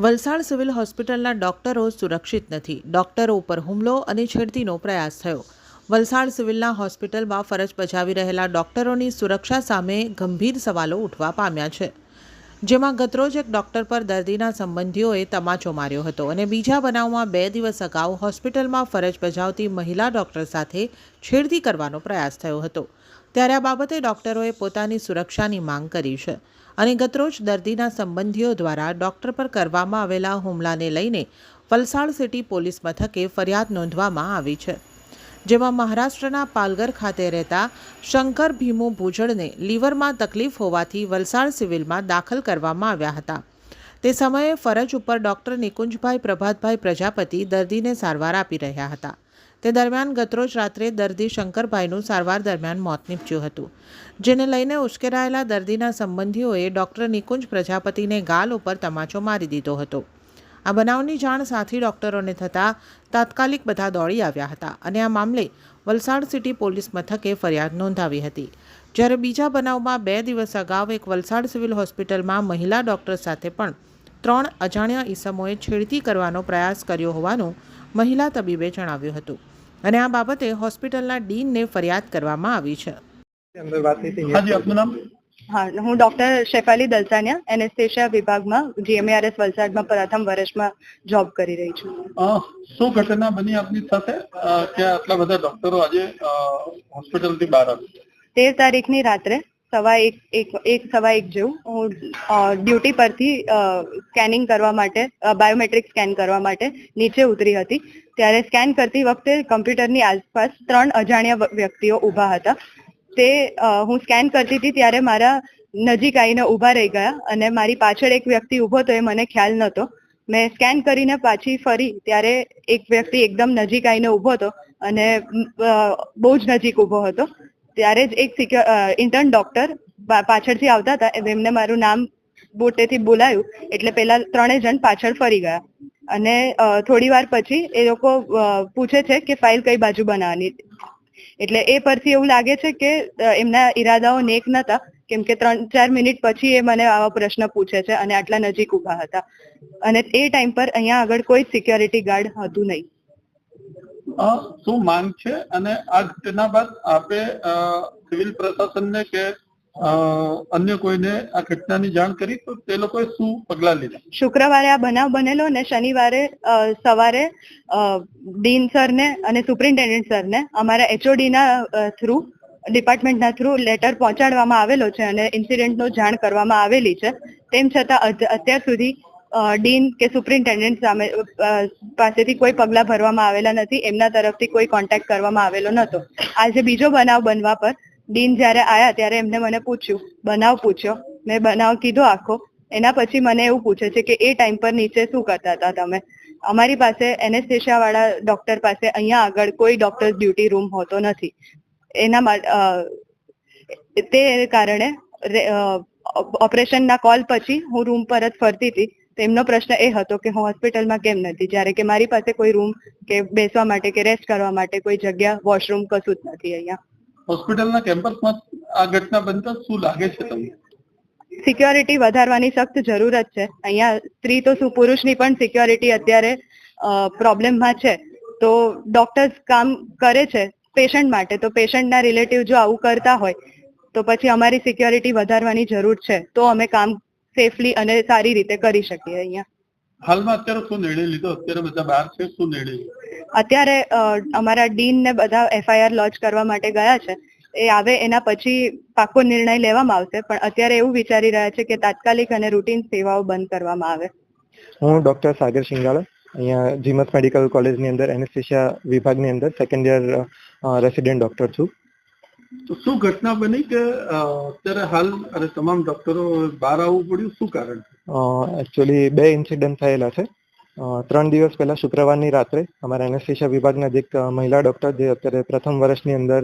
Valsad civil હોસ્પિટલના ડોક્ટરો સુરક્ષિત નથી. ડોક્ટરો ઉપર હુમલો અને છેડતીનો પ્રયાસ થયો. વલસાડ સિવિલના હોસ્પિટલમાં ફરજ બજાવી રહેલા ડોક્ટરોની સુરક્ષા સામે ગંભીર સવાલો ઉઠવા પામ્યા છે. જેમાં ગતરોજ એક ડોક્ટર પર દર્દીના સંબંધીઓએ તમાચો માર્યો હતો અને બીજા બનાવમાં બે દિવસ અગાઉ હોસ્પિટલમાં ફરજ બજાવતી મહિલા ડોક્ટર સાથે છેડતી કરવાનો પ્રયાસ થયો હતો. ત્યારે આ બાબતે ડોક્ટરોએ પોતાની સુરક્ષાની માંગ કરી છે. અને ગતરોજ દર્દીના સંબંધીઓ દ્વારા ડોક્ટર પર કરવામાં આવેલા હુમલાને લઈને વલસાડ સિટી પોલીસ મથકે ફરિયાદ નોંધવામાં આવી છે, જેમાં મહારાષ્ટ્રના પાલગર ખાતે રહેતા શંકર ભીમુ ભૂજળને લીવરમાં તકલીફ હોવાથી વલસાડ સિવિલમાં દાખલ કરવામાં આવ્યા હતા. તે સમયે ફરજ ઉપર ડૉક્ટર નિકુંજભાઈ પ્રભાતભાઈ પ્રજાપતિ દર્દીને સારવાર આપી રહ્યા હતા. તે દરમિયાન ગતરોજ રાત્રે દર્દી શંકરભાઈનું સારવાર દરમિયાન મોત નીપજ્યું હતું. જેને લઈને ઉશ્કેરાયેલા દર્દીના સંબંધીઓએ ડૉક્ટર નિકુંજ પ્રજાપતિને ગાલ ઉપર તમાચો મારી દીધો હતો. આ બનાવની જાણ સાથી ડોક્ટરોને થતાં તાત્કાલિક બધા દોડી આવ્યા હતા અને આ મામલે વલસાડ સિટી પોલીસ મથકે ફરિયાદ નોંધાવી હતી. જ્યારે બીજા બનાવમાં બે દિવસ અગાઉ એક વલસાડ સિવિલ હોસ્પિટલમાં મહિલા ડોક્ટર સાથે પણ ત્રણ અજાણ્યા ઈસમોએ છેડતી કરવાનો પ્રયાસ કર્યો હોવાનું મહિલા તબીબે જણાવ્યું હતું. અને આ બાબતે હોસ્પિટલના ડીનને ફરિયાદ કરવામાં આવી છે. હા હું ડોક્ટર શેફાલી દલસાનિયા એનેસ્થેશિયા વિભાગમાં જીએમએઆરએસ વલસાડમાં પ્રથમ વર્ષમાં જોબ કરી રહી છું. શું ઘટના બની આપની સાથે? કે આટલા બધા ડોક્ટરો આજે હોસ્પિટલથી બહાર આવ્યા? તેર તારીખની રાત્રે સવા એક એક એક સવા એક જેવું. હું ડ્યુટી પરથી સ્કેનિંગ કરવા માટે બાયોમેટ્રિક સ્કેન કરવા માટે નીચે ઉતરી હતી. ત્યારે સ્કેન કરતી વખતે કમ્પ્યુટરની આસપાસ ત્રણ અજાણ્યા વ્યક્તિઓ ઊભા હતા. તે હું સ્કેન કરતી હતી ત્યારે મારા નજીક આવીને ઊભા રહી ગયા અને મારી પાછળ એક વ્યક્તિ ઊભો તો એ મને ખ્યાલ નહોતો. મેં સ્કેન કરીને પાછી ફરી ત્યારે એક વ્યક્તિ એકદમ નજીક આવીને ઊભો હતો અને બહુ જ નજીક ઊભો હતો. ત્યારે જ એક ઇન્ટર્ન ડોક્ટર પાછળથી આવતા હતા. એમને મારું નામ બોટેથી બોલાયું. એટલે પેલા ત્રણેય જણ પાછળ ફરી ગયા. અને થોડી વાર પછી એ લોકો પૂછે છે કે ફાઇલ કઈ બાજુ બનાવવાની. એટલે એ પરથી એવું લાગે છે કે એમના ઈરાદાઓ નેક નતા. કેમ કે ત્રણ, ચાર મિનિટ પછી એ મને આવા પ્રશ્ન પૂછે છે અને આટલા નજીક ઊભા હતા. અને એ ટાઈમ પર અહીંયા આગળ કોઈ સિક્યોરિટી ગાર્ડ હતું નહીં. શું માંગ છે? અને આ ઘટના બાદ આપે સિવિલ પ્રશાસનને કે અન્ય કોઈને આ ઘટનાની જાણ કરી, તો તે લોકોએ શું પગલાં લીધા? શુક્રવારે આ બનાવ બનેલો ને શનિવારે સવારે ડીન સરને અને સુપ્રિન્ટેન્ડન્ટ સરને અમારા એચઓડી ના થ્રુ, ડિપાર્ટમેન્ટના થ્રુ લેટર પહોંચાડવામાં આવેલો છે અને ઇન્સિડન્ટનો જાણ કરવામાં આવેલી છે. તેમ છતાં અત્યાર સુધી ડીન કે સુપ્રિન્ટેન્ડન્ટ સામે પાસેથી કોઈ પગલાં ભરવામાં આવેલા નથી, એમના તરફથી કોઈ કોન્ટેક્ટ કરવામાં આવેલો નહોતો. આજે બીજો બનાવ બનવા પર ડીન જ્યારે આયા ત્યારે એમને મને પૂછ્યું, બનાવ પૂછ્યો. મેં બનાવ કીધો આખો. એના પછી મને એવું પૂછે છે કે એ ટાઈમ પર નીચે શું કરતા હતા તમે? અમારી પાસે એનેસ્થેશિયા વાળા ડોક્ટર પાસે અહીંયા આગળ કોઈ ડોક્ટર ડ્યુટી રૂમ હોતો નથી. એના માટે તે કારણે ઓપરેશનના કોલ પછી હું રૂમ પરત ફરતી હતી. તો એમનો પ્રશ્ન એ હતો કે હું હોસ્પિટલમાં કેમ નથી? જ્યારે કે મારી પાસે કોઈ રૂમ કે બેસવા માટે કે રેસ્ટ કરવા માટે કોઈ જગ્યા વોશરૂમ કશું જ નથી અહીંયા. હોસ્પિટલના કેમ્પસમાં આ ઘટના બનતા શું લાગે છે તમને? સિક્યોરિટી વધારવાની સખ્ત જરૂરત છે. અહીંયા સ્ત્રી તો શું પુરુષની પણ સિક્યોરિટી અત્યારે પ્રોબ્લેમમાં છે. તો ડોક્ટર્સ કામ કરે છે પેશન્ટ માટે. તો પેશન્ટના રિલેટિવ જો આવું કરતા હોય તો પછી અમારી સિક્યોરિટી વધારવાની જરૂર છે. તો અમે કામ સેફલી અને સારી રીતે કરી શકીએ અહીંયા. હાલમાં અત્યારે શું નિર્ણય લીધો? અત્યારે બધા બહાર છે? શું નિર્ણય અત્યારે અમારા ડીન ને બધા એફઆઈઆર લોન્ચ કરવા માટે ગયા છે. એ આવે એના પછી પાકો નિર્ણય લેવામાં આવશે પણ અત્યારે એવું વિચારી રહ્યા છે કે તાત્કાલિક અને રૂટીન સેવાઓ બંધ કરવામાં આવે. હું ડોક્ટર સાગર શિંગાળા અહીંયા જીમસ મેડિકલ કોલેજની અંદર એનેસ્થેશિયા વિભાગની અંદર સેકન્ડ યર રેસિડેન્ટ ડોક્ટર છું. તો શું ઘટના બની કે અત્યારે હાલ અને તમામ ડોક્ટરો બહાર આવવું પડ્યું? શું કારણ એકચ્યુઅલી બે ઇન્સિડન્ટ થયેલા છે. ત્રણ દિવસ પહેલા શુક્રવારની રાત્રે અમારા એનેસ્થેશિયા વિભાગના જે મહિલા ડોક્ટર જે અત્યારે પ્રથમ વર્ષની અંદર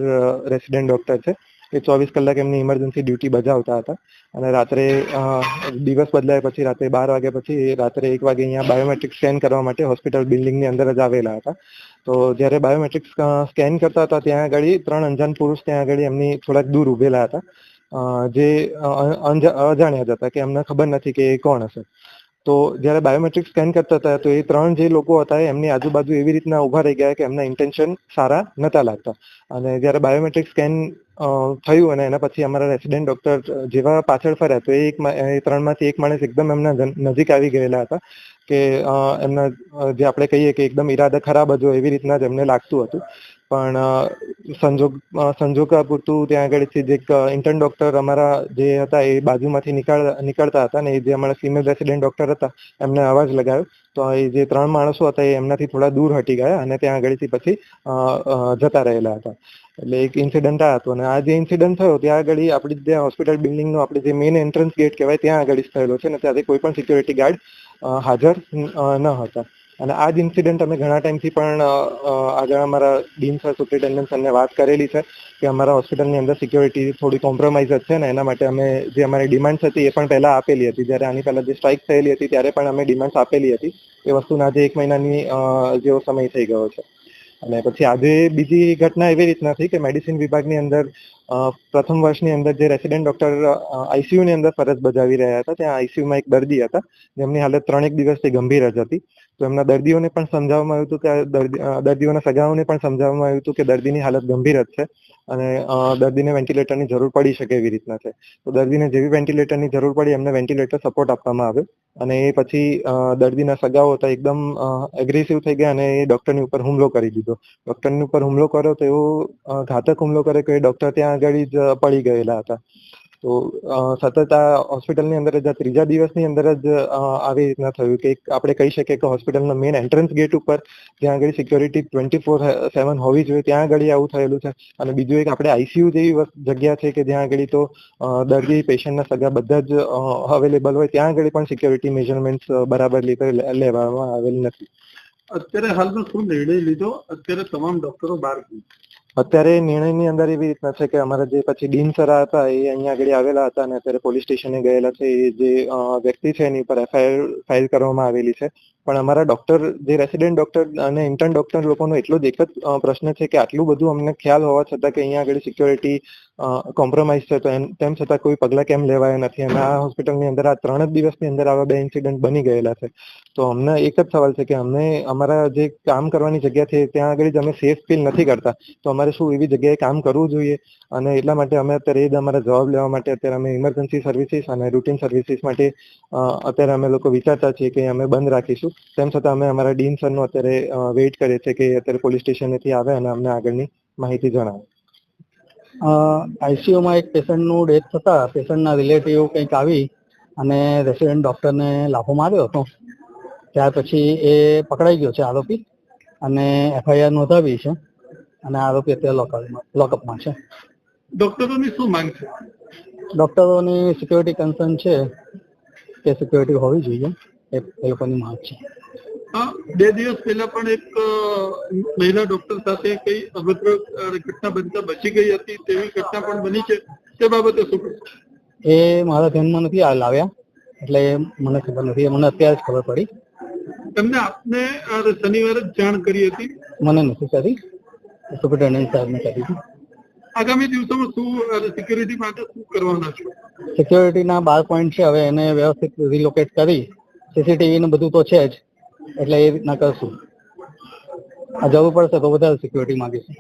રેસિડેન્ટ ડોક્ટર છે એ ચોવીસ કલાક એમની ઇમરજન્સી ડ્યુટી બજાવતા હતા. અને રાત્રે દિવસ બદલાય પછી રાત્રે બાર વાગ્યા પછી રાત્રે એક વાગે અહીંયા બાયોમેટ્રિક સ્કેન કરવા માટે હોસ્પિટલ બિલ્ડિંગની અંદર જ આવેલા હતા. તો જ્યારે બાયોમેટ્રિક સ્કેન કરતા હતા ત્યાં આગળ ત્રણ અંજાન પુરુષ ત્યાં આગળ એમની થોડાક દૂર ઉભેલા હતા. જે અજાણ્યા જ હતા કે એમને ખબર નથી કે એ કોણ હશે. તો જ્યારે બાયોમેટ્રિક સ્કેન કરતા હતા, તો એ ત્રણ જે લોકો હતા, એમની આજુબાજુ એવી રીતના ઊભા રહી ગયા કે એમના ઇન્ટેન્શન સારા નતા લાગતા. અને જ્યારે બાયોમેટ્રિક સ્કેન થયું અને એના પછી અમારા રેસિડેન્ટ ડોક્ટર જેવા પાછળ ફર્યા, તો એ એક એ ત્રણમાંથી એક માણસ એકદમ એમના નજીક આવી ગયેલા હતા કે એમના જે આપણે કહીએ કે એકદમ ઈરાદા ખરાબ હતો એવી રીતના જ એમને લાગતું હતું. પણ સંજોગ અ, સંજોગા પૂરતું ત્યાં આગળ છે જે ઇન્ટર્ન ડોક્ટર અમારા જે હતા એ બાજુમાંથી નીકળ નીકળતા હતા ને જે અમારા ફિમેલ રેસિડેન્ટ ડોક્ટર હતા એમને અવાજ લગાવ્યો તો એ જે ત્રણ માણસો હતા એ એમનાથી થોડા દૂર હટી ગયા અને ત્યાં આગળથી પછી જતા રહેલા હતા. એટલે એક ઇન્સિડન્ટ આ હતો અને આ જે ઇન્સિડન્ટ થયો ત્યાં આગળ આપણી જે હોસ્પિટલ બિલ્ડિંગનો આપણે જે મેઇન એન્ટ્રન્સ ગેટ કહેવાય ત્યાં આગળ થયેલો છે અને ત્યાંથી કોઈ પણ સિક્યોરિટી ગાર્ડ હાજર ન હતા. અને આ જ ઇન્સિડન્ટ અમે ઘણા ટાઈમથી પણ આગળ અમારા ડીન સર સુપ્રિન્ટેન્ડન્ટ સરને વાત કરેલી છે કે અમારા હોસ્પિટલની અંદર સિક્યોરિટી થોડી કોમ્પ્રોમાઇઝ જ છે ને એના માટે અમે જે અમારી ડિમાન્ડ્સ હતી એ પણ પહેલા આપેલી હતી. જ્યારે આની પહેલા જે સ્ટ્રાઇક થયેલી હતી ત્યારે પણ અમે ડિમાન્ડ્સ આપેલી હતી એ વસ્તુના આજે એક મહિનાની જેવો સમય થઈ ગયો છે. અને પછી આજે બીજી ઘટના એવી રીતના થઈ કે મેડિસિન વિભાગની અંદર પ્રથમ વર્ષની અંદર જે રેસિડેન્ટ ડોક્ટર આઈસીયુની અંદર ફરજ બજાવી રહ્યા હતા. ત્યાં આઈસીયુમાં એક દર્દી હતા. જેમની હાલત ત્રણેક દિવસથી ગંભીર જ હતી. તો એમના દર્દીઓને પણ સમજાવવામાં આવ્યું હતું કે દર્દીઓના સગાઓને પણ સમજાવવામાં આવ્યું હતું કે દર્દીની હાલત ગંભીર જ છે અને દર્દીને વેન્ટિલેટરની જરૂર પડી શકે એવી રીતના છે. તો દર્દીને જેવી વેન્ટિલેટરની જરૂર પડી એમને વેન્ટિલેટર સપોર્ટ આપવામાં આવ્યો અને એ પછી દર્દીના સગાઓ હતા એકદમ એગ્રેસિવ થઈ ગયા અને એ ડોક્ટરની ઉપર હુમલો કરી દીધો. ડોક્ટરની ઉપર હુમલો કર્યો તો એવો ઘાતક હુમલો કર્યો કે એ ડોક્ટર ત્યાં આગળ જ પડી ગયેલા હતા. તો સતત આ હોસ્પિટલની અંદર જ ત્રીજા દિવસની અંદર જ આવી રીતના થયું કે આપણે કહી શકીએ કે હોસ્પિટલના મેઇન એન્ટ્રન્સ ગેટ ઉપર જ્યાં આગળ સિક્યોરિટી ટ્વેન્ટી ફોર સેવન હોવી જોઈએ, ત્યાં આગળ આવું થયેલું છે. અને બીજું એક આપણે આઈસીયુ જેવી જગ્યા છે કે જ્યાં આગળ તો દર્દી, પેશન્ટના સગા બધા જ અવેલેબલ હોય, ત્યાં આગળ પણ સિક્યોરિટી મેજરમેન્ટ્સ બરાબર લેવામાં આવેલ નથી. અત્યારે હાલમાં શું નિર્ણય લીધો? અત્યારે તમામ ડોક્ટરો બહાર છે. અત્યારે નિર્ણયની અંદર એવી રીતના છે કે અમારા જે પછી ડીન સર હતા એ અહીંયા આગળ આવેલા હતા અને અત્યારે પોલીસ સ્ટેશને ગયેલા છે. એ જે વ્યક્તિ છે એની પર એફઆઈઆર ફાઇલ કરવામાં આવેલી છે. પણ અમારા ડોક્ટર જે રેસિડેન્ટ ડોક્ટર અને ઇન્ટર્ન ડોક્ટર લોકોનો એટલો એક જ પ્રશ્ન છે કે આટલું બધું અમને ખ્યાલ હોવા છતાં કે અહીંયા આગળ સિક્યોરિટી કોમ્પ્રોમાઇઝ છે તો એમ, તેમ છતાં કોઈ પગલાં કેમ લેવાયા નથી? અને આ હોસ્પિટલની અંદર આ ત્રણ જ દિવસની અંદર આવા બે ઇન્સિડન્ટ બની ગયેલા છે. તો અમને એક જ સવાલ છે કે અમને, અમારા જે કામ કરવાની જગ્યા છે, ત્યાં આગળ જ અમે સેફ ફીલ નથી કરતા. તો અમારે શું એવી જગ્યાએ કામ કરવું જોઈએ? અને એટલા માટે અમે અત્યારે એ જ અમારા જવાબ લેવા માટે અત્યારે અમે ઇમરજન્સી સર્વિસીસ અને રૂટીન સર્વિસીસ માટે અત્યારે અમે લોકો વિચારતા છીએ કે અમે બંધ રાખીશું. તેમ છતાં અમે અમારા ડીન સરનો અત્યારે વેઇટ કરીએ છીએ કે અત્યારે પોલીસ સ્ટેશનેથી આવે અને અમને આગળની માહિતી જણાવે. આઈસીયુમાં એક પેશન્ટનું ડેથ થતા પેશન્ટના રિલેટિવ કંઈક આવી અને રેસિડેન્ટ ડૉક્ટરને લાફો માર્યો હતો. ત્યાર પછી એ પકડાઈ ગયો છે આરોપી અને એફઆઈઆર નોંધાવી છે અને આરોપી અત્યારે લોકઅપમાં લોકઅપમાં છે. ડોક્ટરોની શું માંગ છે? ડોક્ટરોની સિક્યોરિટી કન્સર્ન છે કે સિક્યોરિટી હોવી જોઈએ. એ લોકોની માંગ છે. બે દિવસ પહેલા પણ એક મહિલા ડોક્ટર સાથે કઈ અભદ્ર ઘટના બનતા બચી ગઈ હતી તેવી ઘટના પણ બની છે તે બાબતે શું એ મારા ધ્યાનમાં નથી આ લાવ્યા એટલે મને ખબર નથી મને અત્યારે જ ખબર પડી. તમને આપને શનિવારે જ જાણ કરી હતી? મને નથી કરી. સુપ્રિન્ટેન્ડન્ટ સાહેબને કરી હતી. આગામી દિવસોમાં શું સિક્યુરિટી માટે શું કરવાના છો? સિક્યુરિટીના બાર પોઈન્ટ છે હવે એને વ્યવસ્થિત રિલોકેટ કરી સીસીટીવી ને બધું તો છે જ. એટલે એ રીતના કરશું. જવું પડશે તો વધારે સિક્યોરિટી માંગીશું.